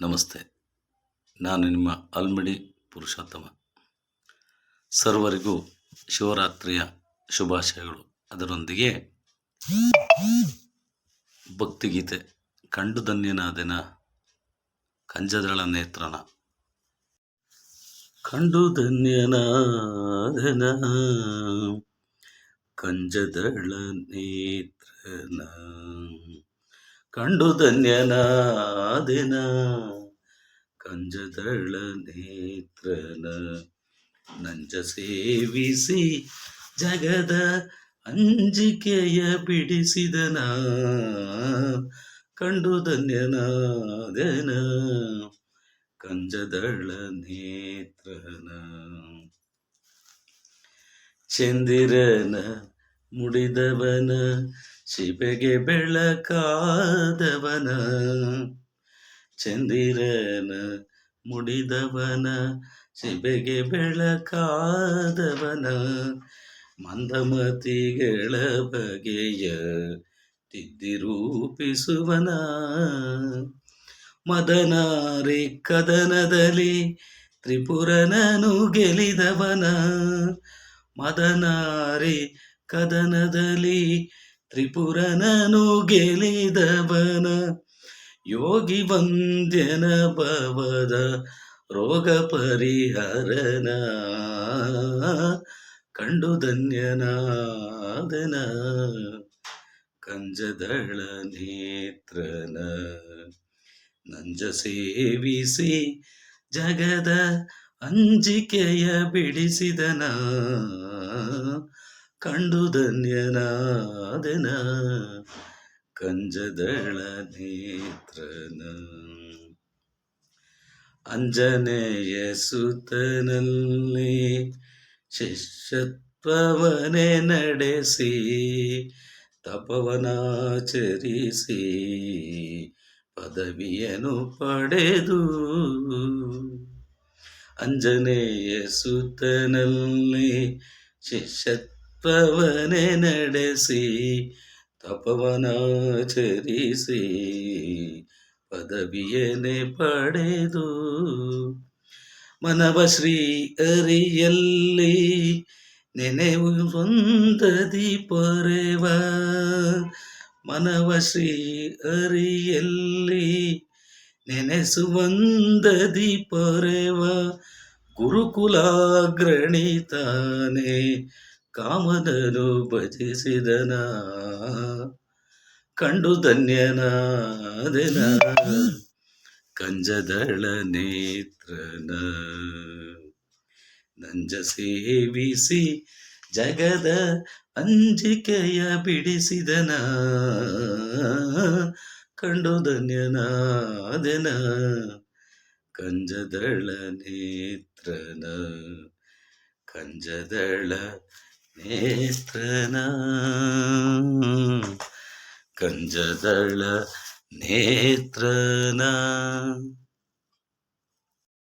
ನಮಸ್ತೆ. ನಾನು ನಿಮ್ಮ ಅಲ್ಮಡಿ ಪುರುಷೋತ್ತಮ. ಸರ್ವರಿಗೂ ಶಿವರಾತ್ರಿಯ ಶುಭಾಶಯಗಳು. ಅದರೊಂದಿಗೆ ಭಕ್ತಿಗೀತೆ ಕಂಡು ಧನ್ಯನಾದೆನ ಕಂಜದಳ ನೇತ್ರನ ಕಂಡು ಧನ್ಯನಾದನ ಕಂಜದಳ ನೇತ್ರನ ಕಂಡು ಧನ್ಯನಾದಿನ. ಕಂಜದಳ ನೇತ್ರನ ನಂಜ ಸೇವಿಸಿ ಜಗದ ಅಂಜಿಕೆಯ ಬಿಡಿಸಿದನ. ಕಂಡು ಧನ್ಯನಾದನ. ಕಂಜದಳ ನೇತ್ರನ ಚಂದಿರನ ಮುಡಿದವನ ಶಿಬೆಗೆ ಬೆಳಕಾದವನ, ಚಂದಿರನ ಮುಡಿದವನ ಶಿಬೆಗೆ ಬೆಳಕಾದವನ, ಮಂದಮತಿಗಳ ಬಗೆಯ ತಿದ್ದಿರೂಪಿಸುವನ ಮದನಾರಿ ಕದನದಲ್ಲಿ ತ್ರಿಪುರನನು ಗೆಲಿದವನ ಮದನಾರಿ ಕದನದಲ್ಲಿ ತ್ರಿಪುರನನು ಗೆಲಿದವನ ಯೋಗಿ ವಂದ್ಯನ ಭವದ ರೋಗ ಪರಿಹರನ ಕಂಡು ಧನ್ಯನಾದನ ಕಂಜದಳ ನೇತ್ರನ ನಂಜ ಸೇವಿಸಿ ಜಗದ ಅಂಜಿಕೆಯ ಬಿಡಿಸಿದನ ಕಂಡು ಧನ್ಯನಾದನ ಕಂಜದಳ ನೇತ್ರನ? ಅಂಜನೆಯ ಸುತನಲ್ಲಿ ಶಿಷ್ಯತ್ವವನೆ ನಡೆಸಿ ತಪವನಾಚರಿಸಿ ಪದವಿಯನ್ನು ಪಡೆದು. ಅಂಜನೆಯ ಸುತನಲ್ಲಿ ಶಿಷ್ಯತ್ವವನೆ ನಡೆಸಿ, ತಪವನಾಚರಿಸಿ ಪದವಿಯನೆ ಪಡೆದು ಮನವ ಶ್ರೀ ಅರಿಯಲ್ಲಿ ನೆನೆವು ಒಂದದಿ ಪೊರೆವ ಮನವ ಶ್ರೀ ಅರಿಯಲ್ಲಿ ನೆನೆಸುವಂದದಿ ಪೊರೆವ ಗುರುಕುಲಾಗ್ರಣಿತಾನೆ ಕಾಮನನು ಭಜಿಸಿದನ. ಕಂಡು ಧನ್ಯನಾದನ. ಕಂಜದಳ ನೇತ್ರನ. ನಂಜ ಸೇವಿಸಿ ಜಗದ ಅಂಜಿಕೆಯ ಬಿಡಿಸಿದನ. ಕಂಡು ಧನ್ಯನಾದನ. ಕಂಜದಳ ನೇತ್ರನ. ಕಂಜದಳ ನೇತ್ರನ ಕಂಜದಳ ನೇತ್ರನ